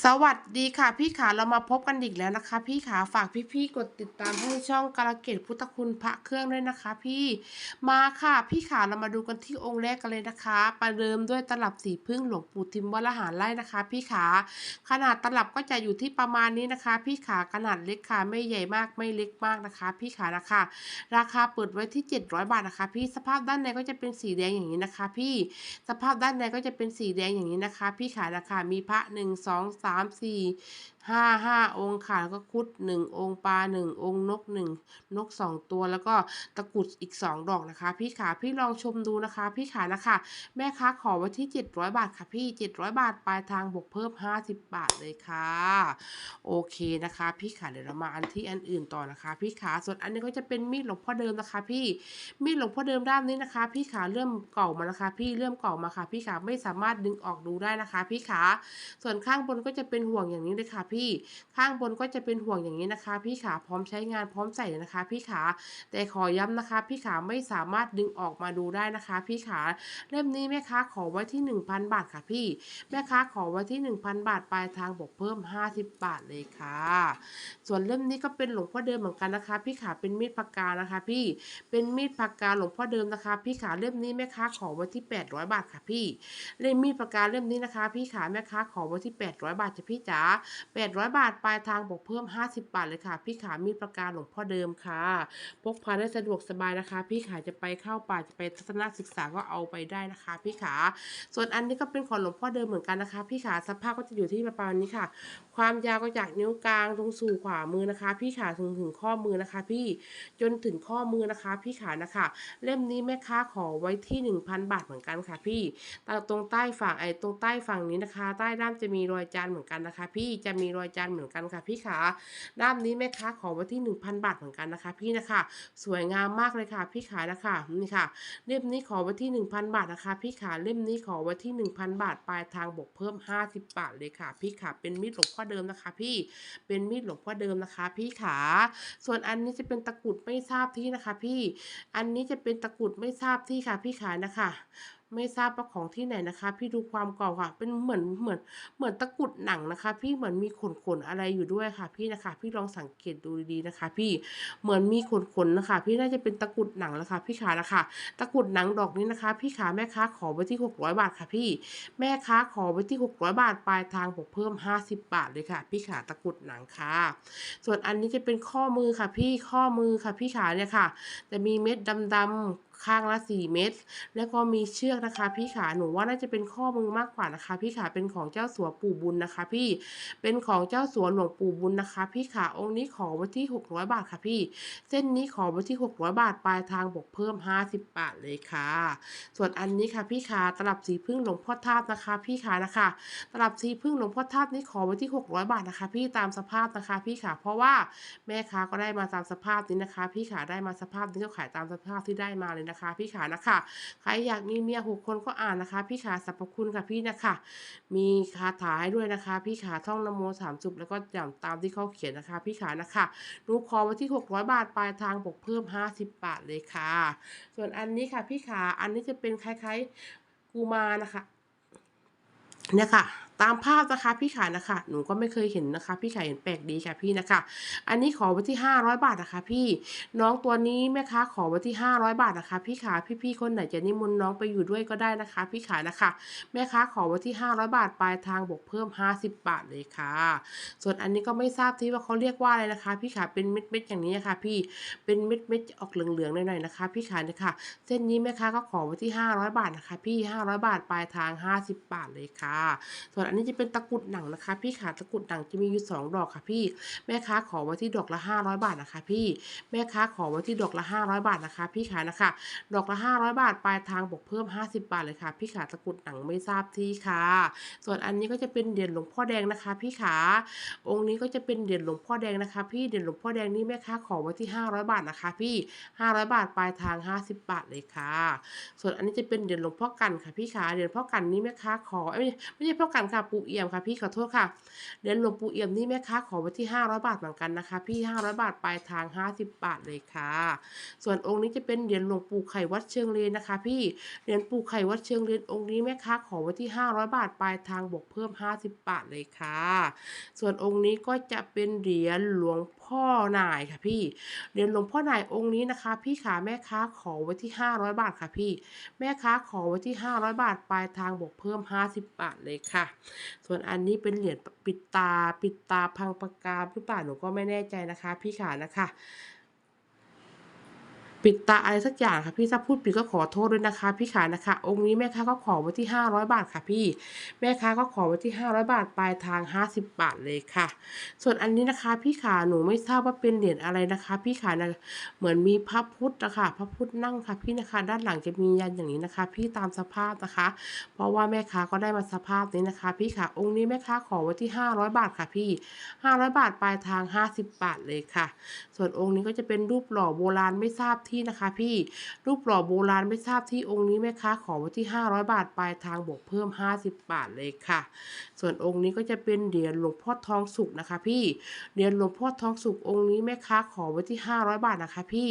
สวัสดีค่ะพี่ขาเรามาพบกันอีกแล้วนะคะ พี่ขาฝากพี่ๆกดติดตามให้ช่องกาลเกตพุทธคุณพระเครื่องด้วยนะคะ พี่มาค่ะพี่ขาเรามาดูกันที่องค์แรกกันเลยนะคะ ประเดิมด้วยตลับสีพึ่งหลวงปู่ทิมวรหารไล่นะคะ พี่ขาขนาดตลับก็จะอยู่ที่ประมาณนี้นะคะ พี่ขาขนาดเล็กค่ะไม่ใหญ่มากไม่เล็กมากนะคะ พี่ขานะคะ ราคาเปิดไว้ที่ 700 บาทนะคะ พี่สภาพด้านในก็จะเป็นสีแดงอย่างนี้นะคะ พี่สภาพด้านในก็จะเป็นสีแดงอย่างนี้นะคะ พี่ขานะคะมีพระหนึ่งสองสามสี่ห้าห้าองค์ค่ะ แล้วก็คุดหนึ่งองค์ปลาหนึ่งองค์นกหนึ่งนกสองตัวแล้วก็ตะกุดอีกสองดอกนะคะ พี่ขาพี่ลองชมดูนะคะ พี่ขานะคะ แม่ค้าขอไว้ที่700บาทค่ะพี่700บาทปลายทางบวกเพิ่ม50บาทเลยค่ะโอเคนะคะ พี่ขาเดี๋ยวเรามาอันที่อันอื่นต่อนะคะ พี่ขาส่วนอันนี้ก็จะเป็นมีดหลวงพ่อเดิมนะคะ พี่มีดหลวงพ่อเดิมด้านนี้นะคะ พี่ขาเริ่มเก่ามานะคะ พี่เริ่มเก่ามาค่ะ พี่ขาไม่สามารถดึงออกดูได้นะคะ พี่ขาส่วนข้างบนก็จะเป็นห่วงอย่างนี้เลยค่ะพี่ ข้างบนก็จะเป็นห่วงอย่างนี้นะคะ พี่ขาพร้อมใช้งานพร้อมใส่นะคะ พี่ขา แต่ขอย้ำนะคะ พี่ขาไม่สามารถดึงออกมาดูได้นะคะ พี่ขาเล่มนี้แม่ค้าขอไว้ที่ 1,000 บาทค่ะพี่ แม่ค้าขอไว้ที่ 1,000 บาทปลายทางบวกเพิ่ม 50 บาทเลยค่ะ ส่วนเล่มนี้ก็เป็นหลวงพ่อเดิมเหมือนกันนะคะ พี่ขาเป็นมีดปากกานะคะ พี่ เป็นมีดปากกาหลวงพ่อเดิมนะคะ พี่ขาเล่มนี้แม่ค้าขอไว้ที่ 800 บาทค่ะพี่ เล่มมีดปากกาเล่มนี้นะคะ พี่ขาแม่ค้าขอไว้ที่ 800 บาทจ้ะพี่จ๋า800 บาท ปลายทางบวกเพิ่ม 50 บาทเลยค่ะ พี่ขามีปากกาหลวงพ่อเดิมค่ะ พกพาได้สะดวกสบายนะคะ พี่ขาจะไปเข้าป่าจะไปทัศนศึกษาก็เอาไปได้นะคะ พี่ขา ส่วนอันนี้ก็เป็นของหลวงพ่อเดิมเหมือนกันนะคะ พี่ขาสภาพก็จะอยู่ที่ประมาณนี้ค่ะ ความยาวก็จากนิ้วกลางตรงสู่ขวามือนะคะ พี่ขาถึงถึงข้อมือนะคะ พี่จนถึงข้อมือนะคะ พี่ขานะคะ เล่มนี้แม่ค้าขอไว้ที่ 1,000 บาทเหมือนกันค่ะ พี่แต่ตรงใต้ฝั่งไอ้ตรงใต้ฝั่งนี้นะคะ ใต้ด้ามจะมีรอยจานเหมือนกันนะคะ พี่จะมีรอยจานเหมือนกันค่ะพี่ขาด้ามนี้แม่ค้าขอไว้ที่ 1,000 บาทเหมือนกันนะคะ พี่นะคะ สวยงามมากเลยค่ะ พี่ขานะคะนี่ค่ะ เล่มนี้ขอไว้ที่ 1,000 บาทนะคะ พี่ขาเล่มนี้ขอไว้ที่ 1,000 บาทปลายทางบวกเพิ่ม 50 บาทเลยค่ะ พี่ขาเป็นมีดหลวงพ่อเดิมนะคะ พี่เป็นมีดหลวงพ่อเดิมนะคะ พี่ขาส่วนอันนี้จะเป็นตะกุดไม่ทราบที่นะคะ พี่อันนี้จะเป็นตะกุดไม่ทราบที่ค่ะ พี่ขานะคะ ไม่ทราบว่าของที่ไหนนะคะ พี่ดูความเก่าค่ะ เป็นเหมือนเหมือนเหมือนตะกรุดหนังนะคะ พี่เหมือนมีขนขนอะไรอยู่ด้วยค่ะ พี่นะคะ พี่ลองสังเกตดูดีๆนะคะ พี่เหมือนมีขนขนนะคะ พี่น่าจะเป็นตะกรุดหนังแล้วค่ะ พี่ขานะคะตะกรุดหนังดอกนี้นะคะ พี่ขาแม่ค้าขอไว้ที่600บาทค่ะ พี่แม่ค้าขอไว้ที่600บาทปลายทางบวกเพิ่ม 50 บาทเลยค่ะ พี่ขาตะกรุดหนังค่ะ ส่วนอันนี้จะเป็นข้อมือค่ะ พี่ข้อมือค่ะ พี่ขาเนี่ยค่ะ จะมีเม็ดดำๆ ข้างละ 4 เม็ดแล้วก็มีเชือกนะคะพี่ขาหนูว่าน่าจะเป็นข้อมือมากกว่านะคะ พี่ขาเป็นของเจ้าสัวปู่บุญนะคะ พี่เป็นของเจ้าสัวหลวงปู่บุญนะคะ พี่ขาองค์นี้ขอไว้ที่ 600 บาทค่ะพี่ เส้นนี้ขอไว้ที่ 600 บาทปลายทางบวกเพิ่ม 50 บาทเลยค่ะ ส่วนอันนี้ค่ะพี่ขาตลับสีพึ่งหลวงพ่อทาบนะคะ พี่ขานะคะ ตลับสีพึ่งหลวงพ่อทาบนี่ขอไว้ที่ 600 บาทนะคะ พี่ตามสภาพนะคะ พี่ขาเพราะว่าแม่ค้าก็ได้มาตามสภาพนี้นะคะ พี่ขาได้มาสภาพนี้ก็ขายตามสภาพที่ได้มาเลยนะคะ พี่ขานะคะใครอยากมีเมียหกคนก็อ่านนะคะ พี่ขาสรรพคุณค่ะพี่นะคะ มีคาถาให้ด้วยนะคะ พี่ขาท่องนโมสามจุบแล้วก็อย่างตามที่เขาเขียนนะคะ พี่ขานะคะหนูขอไว้ที่ 600 บาทปลายทางบวกเพิ่ม 50 บาทเลยค่ะ ส่วนอันนี้ค่ะ พี่ขาอันนี้จะเป็นคล้ายๆกูมานะคะเนี่ยค่ะ ตามภาพนะคะพี่ขายนะคะ หนูก็ไม่เคยเห็นนะคะ พี่ขายเห็นแปลกดีค่ะพี่นะคะ อันนี้ขอไว้ที่ 500 บาทนะคะ พี่น้องตัวนี้แม่ค้าขอไว้ที่ 500 บาทนะคะ พี่ขาพี่ๆคนไหนจะนิมนต์น้องไปอยู่ด้วยก็ได้นะคะ พี่ขานะคะ แม่ค้าขอไว้ที่ 500 บาทปลายทางบวกเพิ่ม 50 บาทเลยค่ะ ส่วนอันนี้ก็ไม่ทราบที่ว่าเขาเรียกว่าอะไรนะคะ พี่ขาเป็นเม็ดๆอย่างนี้ค่ะพี่เป็นเม็ดๆออกเหลืองๆหน่อยๆนะคะ พี่ขาเนี่ยค่ะเส้นนี้แม่ค้าก็ขอไว้ที่ 500 บาทนะคะ พี่ 500 บาทปลายทาง 50 บาทเลยค่ะส่วนอันนี้จะเป็นตะกุดหนังนะคะ พี่ขาตะกุดหนังจะมีอยู่สองดอกค่ะพี่ แม่ค้าขอไว้ที่ดอกละ500บาทนะคะ พี่ แม่ค้าขอไว้ที่ดอกละ500บาทนะคะ พี่ขานะคะ ดอกละ500บาทปลายทางบวกเพิ่ม50บาทเลยค่ะ พี่ขาตะกุดหนังไม่ทราบที่ค่ะ ส่วนอันนี้ก็จะเป็นเหรียญหลวงพ่อแดงนะคะ พี่ขา องค์นี้ก็จะเป็นเหรียญหลวงพ่อแดงนะคะ พี่เหรียญหลวงพ่อแดงนี่แม่ค้าขอไว้ที่500บาทนะคะ พี่500บาทปลายทาง50บาทเลยค่ะ ส่วนอันนี้จะเป็นเหรียญหลวงพ่อกันค่ะ พี่ขาเหรียญพ่อกันนี้แม่ค้าขอไม่ใช่พ่อกันค่ะปู่เอี่ยมค่ะพี่ขอโทษค่ะเหรียญหลวงปู่เอี่ยมนี่แม่ค้าขอไว้ที่ 500 บาทเหมือนกันนะคะ พี่ 500 บาทปลายทาง 50 บาทเลยค่ะ ส่วนองค์นี้จะเป็นเหรียญหลวงปู่ไข่วัดเชิงเลนนะคะ พี่เหรียญปู่ไข่วัดเชิงเลนองค์นี้แม่ค้าขอไว้ที่ 500 บาทปลายทางบวกเพิ่ม 50 บาทเลยค่ะ ส่วนองค์นี้ก็จะเป็นเหรียญหลวงพ พ่อนายค่ะพี่ เหรียญหลวงพ่อนายองค์นี้นะคะ พี่ขาแม่ค้าขอไว้ที่ 500 บาทค่ะพี่ แม่ค้าขอไว้ที่ 500 บาทปลายทางบวกเพิ่ม 50 บาทเลยค่ะ ส่วนอันนี้เป็นเหรียญปิดตาปิดตาพังปากกาหรือเปล่าหนูก็ไม่แน่ใจนะคะ พี่ขานะคะ ปิดตาอะไรสักอย่างค่ะพี่ถ้าพูดผิดก็ขอโทษด้วยนะคะ พี่ขานะคะ องค์นี้แม่ค้าก็ขอไว้ที่ 500 บาทค่ะพี่ แม่ค้าก็ขอไว้ที่ 500 บาทปลายทาง 50 บาทเลยค่ะ ส่วนอันนี้นะคะ พี่ขาหนูไม่ทราบว่าเป็นเหรียญอะไรนะคะ พี่ขานะเหมือนมีพระพุทธนะคะพระพุทธนั่งค่ะพี่นะคะ ด้านหลังจะมียันอย่างนี้นะคะ พี่ตามสภาพนะคะ เพราะว่าแม่ค้าก็ได้มาสภาพนี้นะคะ พี่ขาองค์นี้แม่ค้าขอไว้ที่ 500 บาทค่ะพี่ 500 บาทปลายทาง 50 บาทเลยค่ะ ส่วนองค์นี้ก็จะเป็นรูปหล่อโบราณไม่ทราบที่นะคะพี่รูปหล่อโบราณไม่ทราบที่องค์นี้แม่ค้าขอไว้ที่ 500 บาทปลายทางบวกเพิ่ม 50 บาทเลยค่ะ ส่วนองค์นี้ก็จะเป็นเหรียญหลวงพ่อทองสุกนะคะพี่เหรียญหลวงพ่อทองสุกองค์นี้แม่ค้าขอไว้ที่ 500 บาทนะคะพี่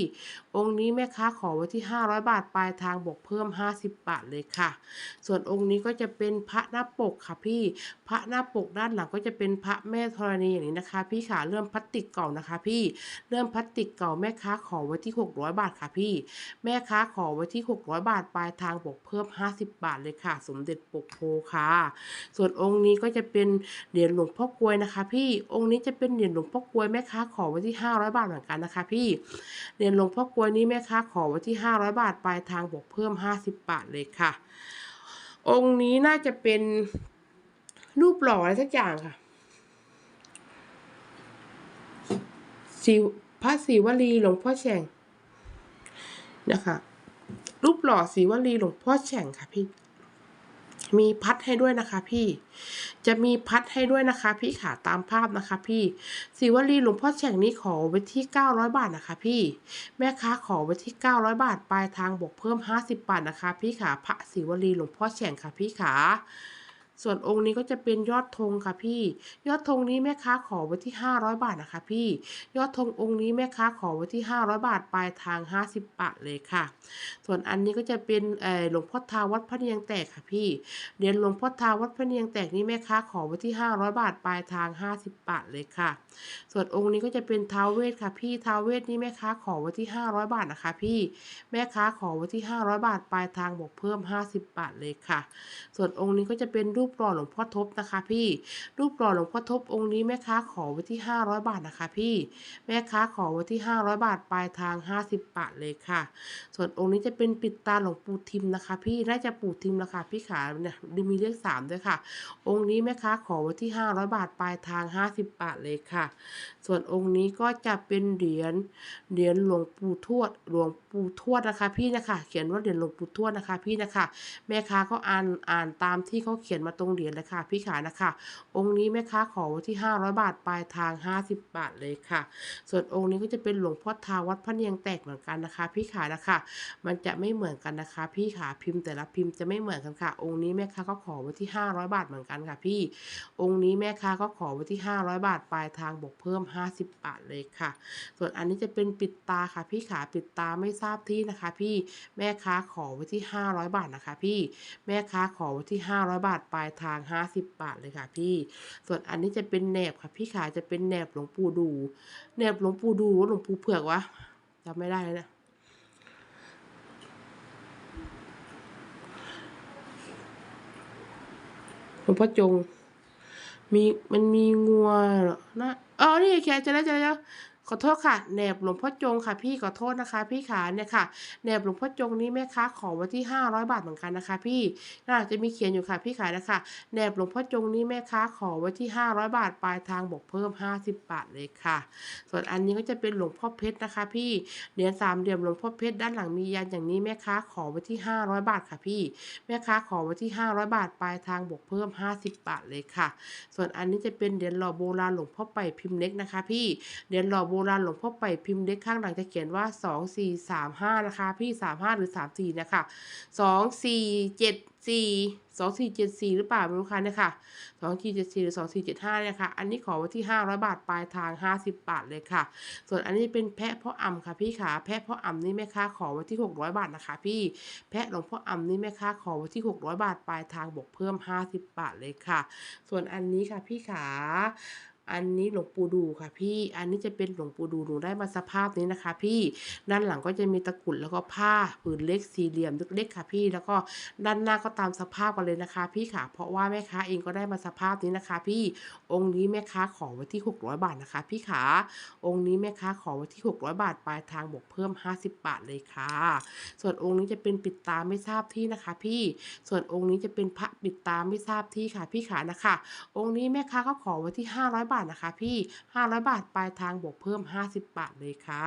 องค์นี้แม่ค้าขอไว้ที่ 500 บาทปลายทางบวกเพิ่ม 50 บาทเลยค่ะ ส่วนองค์นี้ก็จะเป็นพระหน้าปกค่ะพี่ พระหน้าปกด้านหลังก็จะเป็นพระแม่ธรณีอย่างนี้นะคะ พี่ขาเริ่มพลาสติกเก่านะคะ พี่เริ่มพลาสติกเก่าแม่ค้าขอไว้ที่ 600 บาททค่ะพี่ แม่ค้าขอไว้ที่ 600 บาท ปลายทางบวกเพิ่ม 50 บาทเลยค่ะ สมเด็จปกโพค่ะ ส่วนองค์นี้ก็จะเป็นเหรียญหลวงพ่อกลวยนะคะพี่ องค์นี้จะเป็นเหรียญหลวงพ่อกลวยแม่ค้าขอไว้ที่ 500 บาทเหมือนกันนะคะพี่ เหรียญหลวงพ่อกลวยนี้แม่ค้าขอไว้ที่ 500 บาท ปลายทางบวกเพิ่ม 50 บาทเลยค่ะ องค์นี้น่าจะเป็นรูปหล่ออะไรสักอย่างค่ะศิพระศิวลีหลวงพ่อแฉ่ง นะคะ รูปหล่อศิวลีหลวงพ่อแฉ่งค่ะพี่ มีพัดให้ด้วยนะคะ พี่ จะมีพัดให้ด้วยนะคะ พี่ขาตามภาพนะคะ พี่ศิวลีหลวงพ่อแฉ่งนี้ขอไว้ที่ 900 บาทนะคะ พี่ แม่ค้าขอไว้ที่ 900 บาทปลายทางบวกเพิ่ม 50 บาทนะคะ พี่ขาพระศิวลีหลวงพ่อแฉ่งค่ะพี่ขา ส่วนองค์นี้ก็จะเป็นยอดธงค่ะพี่ ยอดธงนี้แม่ค้าขอไว้ที่ 500 บาทนะคะพี่ ยอดธงองค์นี้แม่ค้าขอไว้ที่ 500 บาทปลายทาง 50 บาทเลยค่ะ ส่วนอันนี้ก็จะเป็นหลวงพ่อทาวัดพระเนียงแตกค่ะพี่เหรียญหลวงพ่อทาวัดพระเนียงแตกนี่แม่ค้าขอไว้ที่ 500 บาทปลายทาง 50 บาทเลยค่ะ ส่วนองค์นี้ก็จะเป็นท้าวเวทค่ะพี่ท้าวเวทนี่แม่ค้าขอไว้ที่ 500 บาทนะคะพี่ แม่ค้าขอไว้ที่ 500 บาทปลายทางบวกเพิ่ม 50 บาทเลยค่ะ ส่วนองค์นี้ก็จะเป็นรูปหล่อหลวงพ่อทบนะคะ พี่ รูปหล่อหลวงพ่อทบองค์นี้แม่ค้าขอไว้ที่ 500 บาทนะคะ พี่ แม่ค้าขอไว้ที่ 500 บาทปลายทาง 50 บาทเลยค่ะ ส่วนองค์นี้จะเป็นปิดตาหลวงปู่ทิมนะคะ พี่ น่าจะปู่ทิมนะคะพี่ขาเนี่ยมีเลขสามด้วยค่ะ องค์นี้แม่ค้าขอไว้ที่ 500 บาทปลายทาง 50 บาทเลยค่ะ ส่วนองค์นี้ก็จะเป็นเหรียญ เหรียญหลวงปู่ทวด หลวงปู่ทวดนะคะ พี่นะคะ เขียนว่าเหรียญหลวงปู่ทวดนะคะ พี่นะคะ แม่ค้าก็อ่าน อ่านตามที่เขาเขียนมาตรงเหรียญเลยค่ะพี่ขานะคะ องค์นี้แม่ค้าขอไว้ที่ 500 บาทปลายทาง 50 บาทเลยค่ะ ส่วนองค์นี้ก็จะเป็นหลวงพ่อทาวัดพระเนียงแตกเหมือนกันนะคะ พี่ขานะคะ มันจะไม่เหมือนกันนะคะ พี่ขาพิมพ์แต่ละพิมพ์จะไม่เหมือนกันค่ะ องค์นี้แม่ค้าก็ขอไว้ที่ 500 บาทเหมือนกันค่ะ พี่ องค์นี้แม่ค้าก็ขอไว้ที่ 500 บาทปลายทางบวกเพิ่ม 50 บาทเลยค่ะ ส่วนอันนี้จะเป็นปิดตาค่ะ พี่ขาปิดตาไม่ทราบที่นะคะ พี่แม่ค้าขอไว้ที่ 500 บาทนะคะ พี่แม่ค้าขอไว้ที่ 500 บาทปลายทาง 50 บาทเลยค่ะพี่ ส่วนอันนี้จะเป็นแหนบค่ะ พี่ขาจะเป็นแหนบหลวงปู่ดูแหนบหลวงปู่ดูหลวงปู่เผือกวะจำไม่ได้แล้วนะหลวงพ่อจง มีมันมีงัวเหรอนะอ๋อนี่แค่จะได้จะได้ข อโทษค่ะแหนบหลวงพ่อจงค่ะ พี่ขอโทษนะคะ พี่ขาเนี่ยค่ะแหนบหลวงพ่อจงนี้แม่ค้าขอไว้ที่ห้าร้อยบาทเหมือนกันนะคะ พี่น่าจะมีเขียนอยู่ค่ะพี่ขานะคะแหนบหลวงพ่อจงนี้แม่ค้าขอไว้ที่ห้าร้อยบาทปลายทางบวกเพิ่มห้าสิบบาทเลยค่ะ ส่วนอันนี้ก็จะเป็นหลวงพ่อเพชรนะคะ พี่เหรียญสามเหลี่ยมหลวงพ่อเพชรด้านหลังมียันอย่างนี้แม่ค้าขอไว้ที่ห้าร้อยบาทค่ะพี่ แม่ค้าขอไว้ที่ห้าร้อยบาทปลายทางบวกเพิ่มห้าสิบบาทเลยค่ะ ส่วนอันนี้จะเป็นเหรียญหล่อโบราณหลวงพ่อไปพิมพ์เล็กนะคะ พี่เหรียญหล่อโบราณหลวงพ่อไปพิมพ์เล็กข้างหลังจะเขียนว่า 2435 นะคะ พี่ 35 หรือ 34 นะคะ 2474 2474 หรือเปล่าไม่รู้ค่ะเนี่ยค่ะ2474 หรือ 2475เนี่ยค่ะอันนี้ขอไว้ที่ 500 บาทปลายทาง 50 บาทเลยค่ะ ส่วนอันนี้เป็นแพะพ่ออ่ำค่ะพี่ขาแพะพ่ออ่ำนี่แม่ค้าขอไว้ที่ 600 บาทนะคะ พี่ แพะหลวงพ่ออ่ำนี่แม่ค้าขอไว้ที่ 600 บาทปลายทางบวกเพิ่ม 50 บาทเลยค่ะ ส่วนอันนี้ค่ะพี่ขา อันนี้หลวงปู่ดูค่ะพี่ อันนี้จะเป็นหลวงปู่ดูหนูได้มาสภาพนี้นะคะ พี่ ด้านหลังก็จะมีตะกุดแล้วก็ผ้าผืนเล็กสี่เหลี่ยมเล็กๆค่ะพี่ แล้วก็ด้านหน้าก็ตามสภาพกันเลยนะคะ พี่ค่ะ เพราะว่าแม่ค้าเองก็ได้มาสภาพนี้นะคะ พี่ องค์นี้แม่ค้าขอไว้ที่ 600 บาทนะคะ พี่ขา องค์นี้แม่ค้าขอไว้ที่ 600 บาทปลายทางบวกเพิ่ม 50 บาทเลยค่ะ ส่วนองค์นี้จะเป็นปิดตาไม่ทราบที่นะคะ พี่ ส่วนองค์นี้จะเป็นพระปิดตาไม่ทราบที่ค่ะ พี่ขานะคะ องค์นี้แม่ค้าก็ขอไว้ที่ 500 บาทนะคะพี่ 500 บาทปลายทางบวกเพิ่ม 50 บาทเลยค่ะ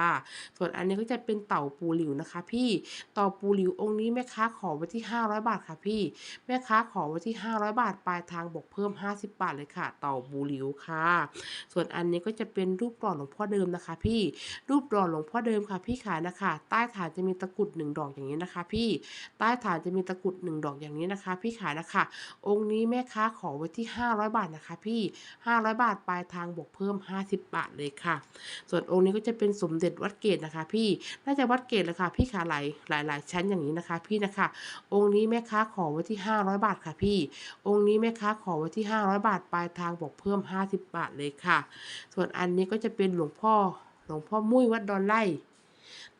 ส่วนอันนี้ก็จะเป็นเต่าปูหลิวนะคะ พี่เต่าปูหลิวองค์นี้แม่ค้าขอไว้ที่ 500 บาทค่ะพี่ แม่ค้าขอไว้ที่ 500 บาทปลายทางบวกเพิ่ม 50 บาทเลยค่ะ เต่าปูหลิวค่ะ ส่วนอันนี้ก็จะเป็นรูปหล่อหลวงพ่อเดิมนะคะ พี่ รูปหล่อหลวงพ่อเดิมค่ะพี่ขานะคะ ใต้ฐานจะมีตะกรุดหนึ่งดอกอย่างนี้นะคะ พี่ ใต้ฐานจะมีตะกรุดหนึ่งดอกอย่างนี้นะคะ พี่ขานะคะ องค์นี้แม่ค้าขอไว้ที่ 500 บาทนะคะ พี่ 500 บาทปลายทางบวกเพิ่ม 50 บาทเลยค่ะ ส่วนองค์นี้ก็จะเป็นสมเด็จวัดเกตนะคะ พี่ น่าจะวัดเกตเลยค่ะ พี่ขาหลายหลายหลายชั้นอย่างนี้นะคะ พี่นะคะ องค์นี้แม่ค้าขอไว้ที่ 500 บาทค่ะ พี่ องค์นี้แม่ค้าขอไว้ที่ 500 บาทปลายทางบวกเพิ่ม 50 บาทเลยค่ะ ส่วนอันนี้ก็จะเป็นหลวงพ่อหลวงพ่อมุ้ยวัดดอนไร่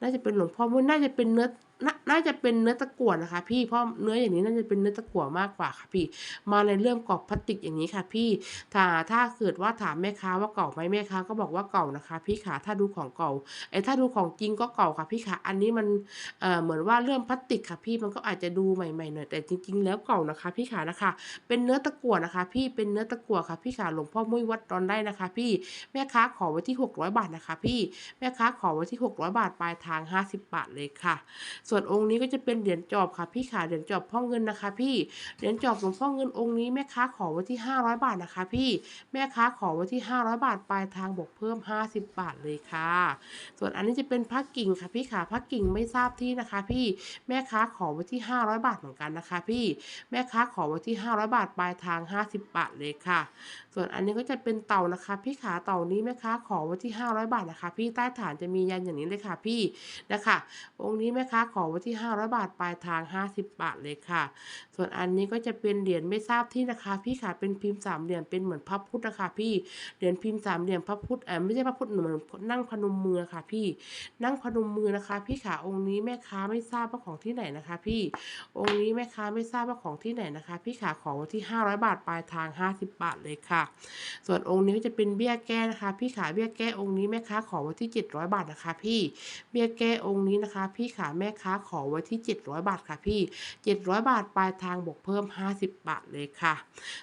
น่าจะเป็นหลวงพ่อมุ้ยน่าจะเป็นเนื้อ นน่าจะเป็นเนื้อตะกั่วนะคะ พี่เพราะเนื้ออย่างนี้น่าจะเป็นเนื้อตะกั่วมากกว่าค่ะพี่ มาในเรื่องกรอบพลาสติกอย่างนี้ค่ะ พี่ถ้าถ้าเกิดว่าถามแม่ค้าว่าเก่าไหมแม่ค้าก็บอกว่าเก่านะคะ พี่ขาถ้าดูของเก่าไอ้ถ้าดูของจริงก็เก่าค่ะพี่ขาอันนี้มันเอ่อเหมือนว่าเรื่องพลาสติกค่ะพี่มันก็อาจจะดูใหม่ๆหน่อยแต่จริง ๆ แล้วเก่านะคะ พี่ขานะคะ เป็นเนื้อตะกั่วนะคะ พี่เป็นเนื้อตะกั่วค่ะ พี่ขาหลวงพ่อมุ้ยวัดดอนได้นะคะ พี่แม่ค้าขอไว้ที่ 600 บาทนะคะ พี่แม่ค้าขอไว้ที่ 600 บาทปลายทาง 50 บาทเลยค่ะส่วนองค์นี้ก็จะเป็นเหรียญจอบค่ะพี่ขาเหรียญจอบพ่อเงินนะคะ พี่เหรียญจอบหลวงพ่อเงินองค์นี้แม่ค้าขอไว้ที่ 500 บาทนะคะ พี่แม่ค้าขอไว้ที่ 500 บาทปลายทางบวกเพิ่ม 50 บาทเลยค่ะ ส่วนอันนี้จะเป็นพระกิ่งค่ะพี่ขาพระกิ่งไม่ทราบที่นะคะ พี่แม่ค้าขอไว้ที่ 500 บาทเหมือนกันนะคะ พี่แม่ค้าขอไว้ที่ 500 บาทปลายทาง 50 บาทเลยค่ะ ส่วนอันนี้ก็จะเป็นเต่านะคะ พี่ขาเต่านี้แม่ค้าขอไว้ที่ 500 บาทนะคะ พี่ใต้ฐานจะมียันอย่างนี้เลยค่ะพี่นะคะองค์นี้แม่ค้าขอไว้ที่ 500 บาทปลายทาง 50 บาทเลยค่ะ ส่วนอันนี้ก็จะเป็นเหรียญไม่ทราบที่นะคะ พี่ขาเป็นพิมพ์สามเหลี่ยมเป็นเหมือนพระพุทธนะคะพี่เหรียญพิมพ์สามเหลี่ยมพระพุทธเออไม่ใช่พระพุทธเหมือนนั่งพนมมือค่ะ พี่นั่งพนมมือนะคะ พี่ขาองค์นี้แม่ค้าไม่ทราบว่าของที่ไหนนะคะ พี่องค์นี้แม่ค้าไม่ทราบว่าของที่ไหนนะคะ พี่ขาขอไว้ที่ 500 บาทปลายทาง 50 บาทเลยค่ะส่วนองค์นี้จะเป็นเบี้ยแก้นะคะ พี่ขาเบี้ยแก้องค์นี้แม่ค้าขอไว้ที่ 700 บาทนะคะ พี่ เบี้ยแก้องค์นี้นะคะ พี่ขาแม่ค้าขอไว้ที่ 700 บาทค่ะพี่ 700 บาทปลายทางบวกเพิ่ม 50 บาทเลยค่ะ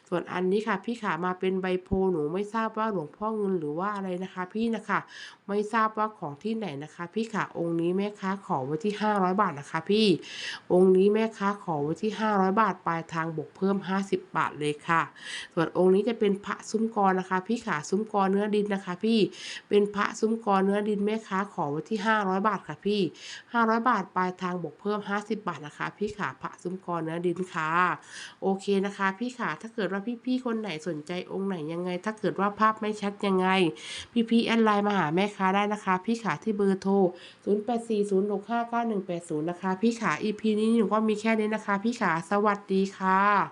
ส่วนอันนี้ค่ะ พี่ขามาเป็นใบโพหนูไม่ทราบว่าหลวงพ่อเงินหรือว่าอะไรนะคะ พี่นะคะ ไม่ทราบว่าของที่ไหนนะคะ พี่ขาองค์นี้แม่ค้าขอไว้ที่ 500 บาทนะคะ พี่ องค์นี้แม่ค้าขอไว้ที่ 500 บาทปลายทางบวกเพิ่ม 50 บาทเลยค่ะ ส่วนองค์นี้จะเป็นพระซุ้มกรนะคะ พี่ขาซุ้มกรเนื้อดินนะคะ พี่เป็นพระซุ้มกรเนื้อดินแม่ค้าขอไว้ที่ 500 บาทค่ะพี่ 500 บาทปลายทางบวกเพิ่ม 50 บาทนะคะ พี่ขาพระซุ้มกรเนื้อดินค่ะโอเคนะคะ พี่ขาถ้าเกิดว่าพี่ๆคนไหนสนใจองค์ไหนยังไง ถ้าเกิดว่าภาพไม่ชัดยังไง พี่ๆแอดไลน์มาหาแม่ค้าได้นะคะ พี่ขาที่เบอร์โทร 0840659180 นะคะ พี่ขา EP นี้หนูก็มีแค่นี้นะคะ พี่ขาสวัสดีค่ะ